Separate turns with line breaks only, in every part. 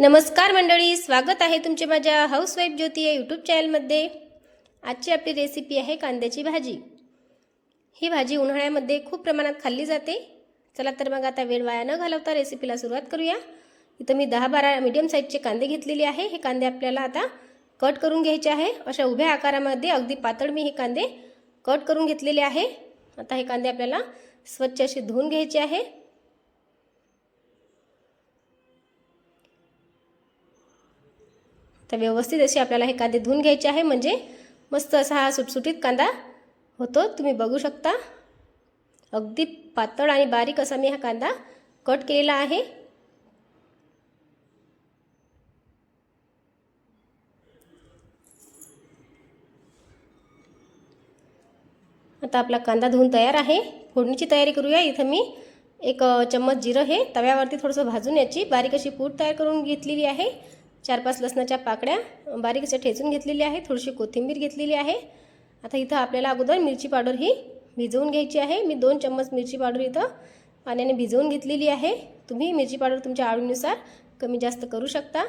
नमस्कार मंडळी स्वागत आहे तुमचे माझ्या हाऊस वाईफ ज्योती या यूट्यूब चॅनलमध्ये आजची आपली रेसिपी आहे कांद्याची भाजी. ही भाजी उन्हाळ्यामध्ये खूप प्रमाणात खाल्ली जाते. चला तर मग आता वेळ वाया न घालवता रेसिपीला सुरुवात करूया. इथं मी दहा बारा मीडियम साईजचे कांदे घेतलेले आहे. हे कांदे आपल्याला आता कट करून घ्यायचे आहे. अशा उभ्या आकारामध्ये अगदी पातळ मी हे कांदे कट करून घेतलेले आहे. आता हे कांदे आपल्याला स्वच्छ असे धुवून घ्यायचे आहे. तर व्यवस्थित असे आपल्याला हे कांदे धुवून घ्यायचे आहे. म्हणजे मस्त असा हा सुटसुटीत कांदा होतो. तुम्ही बघू शकता. अगदी पातळ आणि बारीक असा मी हा कांदा कट केलेला आहे. आता आपला कांदा धुवून तयार आहे. फोडणीची तयारी करूया. इथं मी एक चम्मच जिरं हे तव्यावरती थोडंसं भाजून याची बारीक अशी पूड तयार करून घेतलेली आहे. चार पाच लसणाच्या पाकड्या बारीक अशा ठेचून घेतलेली आहे. थोडीशी कोथिंबीर घेतलेली आहे. आता इथं आपल्याला अगोदर मिरची पावडर ही भिजवून घ्यायची आहे. मी दोन चम्मच मिरची पावडर इथं पाण्याने भिजवून घेतलेली आहे. तुम्ही मिरची पावडर तुमच्या आवडीनुसार कमी जास्त करू शकता.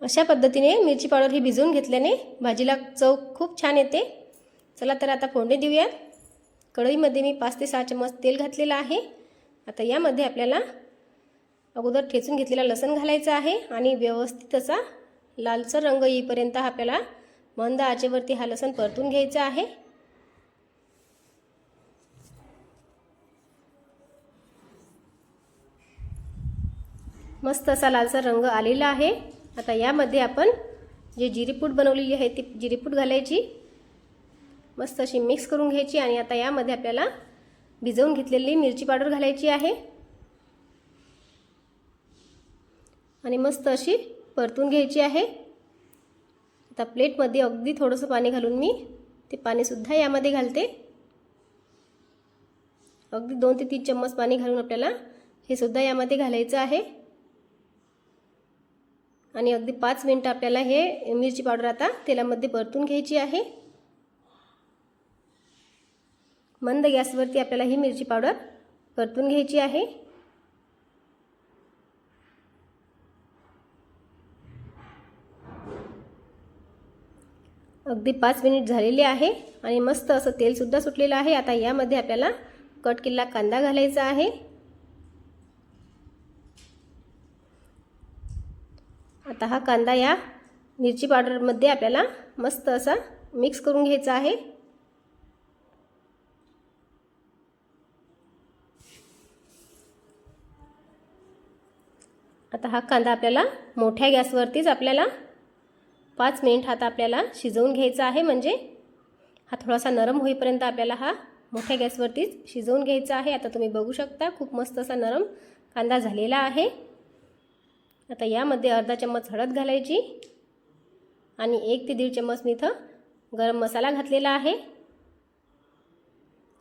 अशा पद्धतीने मिरची पावडर ही भिजवून घेतल्याने भाजीला चव खूप छान येते. चला तर आता फोडणी देऊयात. कढईमध्ये मी पाच ते सहा चम्मच तेल घातलेलं आहे. आता यामध्ये आपल्याला अगोदर ठेचून घेतलेला लसण घालायचं आहे आणि व्यवस्थित असा लालसर रंग येईपर्यंत आपल्याला मंद आचेवरती हा लसण परतून घ्यायचा आहे. मस्त असा लालसर रंग आलेला आहे. आता यामध्ये आपण जे जिरीपूट बनवलेली आहे ती जिरीपूट घालायची. मस्त अशी मिक्स करून घ्यायची आणि आता यामध्ये आपल्याला भिजवून घेतलेली मिरची पावडर घालायची आहे. आणि मस्त अशी परतून घ्यायची आहे. आता प्लेटमध्ये अगदी थोडंसं पाणी घालून मी ते पाणीसुद्धा यामध्ये घालते. अगदी दोन ते तीन चम्मच पाणी घालून आपल्याला हे सुद्धा यामध्ये घालायचं आहे. आणि अगदी पाच मिनटं आपल्याला हे मिरची पावडर आता तेलामध्ये परतून घ्यायची आहे. मंद गॅसवरती आपल्याला ही मिरची पावडर परतून घ्यायची आहे. अगदी पाच मिनिट झालेले आहे आणि मस्त असं तेलसुद्धा सुटलेलं आहे. आता यामध्ये आपल्याला कट केलेला कांदा घालायचा आहे. आता हा कांदा या मिरची पावडरमध्ये आपल्याला मस्त असा मिक्स करून घ्यायचा आहे. आता हा कांदा आपल्याला मोठ्या गॅसवरतीच आपल्याला पाच मिनिट आता आपल्याला शिजवून घ्यायचा आहे. म्हणजे हा थोडासा नरम होईपर्यंत आपल्याला हा मोठ्या गॅसवरतीच शिजवून घ्यायचा आहे. आता तुम्ही बघू शकता खूप मस्त असा नरम कांदा झालेला आहे. आता यामध्ये अर्धा चम्मच हळद घालायची आणि एक ते दीड चम्मच मी इथं गरम मसाला घातलेला आहे.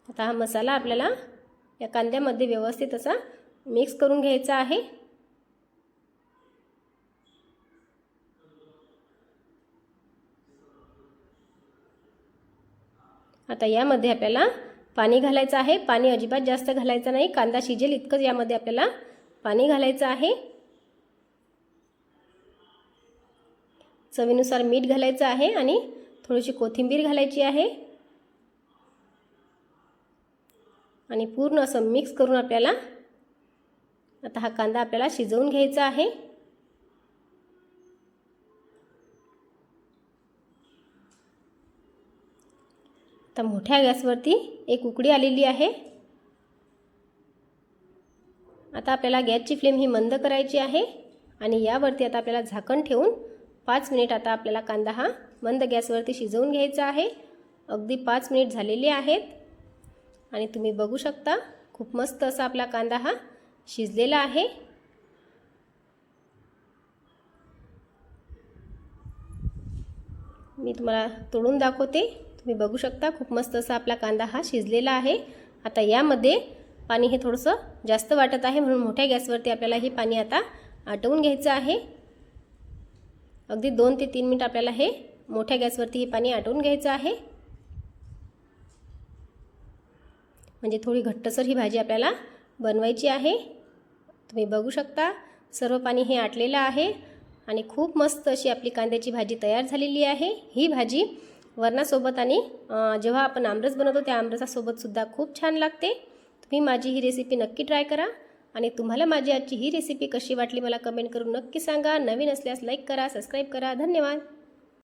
आता हा मसाला आपल्याला या कांद्यामध्ये व्यवस्थित असा मिक्स करून घ्यायचा आहे. आता यामध्ये आपल्याला पाणी घालायचं आहे. पाणी अजिबात जास्त घालायचं नाही. कांदा शिजेल इतकंच यामध्ये आपल्याला पाणी घालायचं आहे. चवीनुसार मीठ घालायचं आहे आणि थोडीशी कोथिंबीर घालायची आहे. आणि पूर्ण असं मिक्स करून आपल्याला आता हा कांदा आपल्याला शिजवून घ्यायचा आहे. आता मोठ्या गॅसवरती एक उकडी आलेली आहे. आता आपल्याला गॅसची फ्लेम ही मंद करायची आहे आणि यावरती आता आपल्याला झाकण ठेवून पाच मिनिट आता आपल्याला कांदा हा मंद गॅसवरती शिजवून घ्यायचा आहे. अगदी पाच मिनिट झालेले आहेत आणि तुम्ही बघू शकता खूप मस्त असा आपला कांदा हा शिजलेला आहे. मी तुम्हाला तोडून दाखवते. तुम्ही बघू शकता खूप मस्त असा आपला कांदा हा शिजलेला आहे. आता यामध्ये पाणी हे थोडंसं जास्त वाटत आहे म्हणून मोठ्या गॅसवरती आपल्याला हे पाणी आता आटवून घ्यायचं आहे. अगदी दोन ते तीन मिनिट आपल्याला हे मोठ्या गॅसवरती हे पाणी आटवून घ्यायचं आहे. म्हणजे थोडी घट्टसर ही भाजी आपल्याला बनवायची आहे. तुम्ही बघू शकता सर्व पाणी हे आटलेलं आहे आणि खूप मस्त अशी आपली कांद्याची भाजी तयार झालेली आहे. ही भाजी वरणासोबत आणि जेव्हा आपण आमरस बनवतो त्या आमरसासोबतसुद्धा खूप छान लागते. तुम्ही माझी ही रेसिपी नक्की ट्राय करा. आणि तुम्हाला माझी आजची ही रेसिपी कशी वाटली मला कमेंट करून नक्की सांगा. नवीन असल्यास लाईक करा सबस्क्राईब करा. धन्यवाद!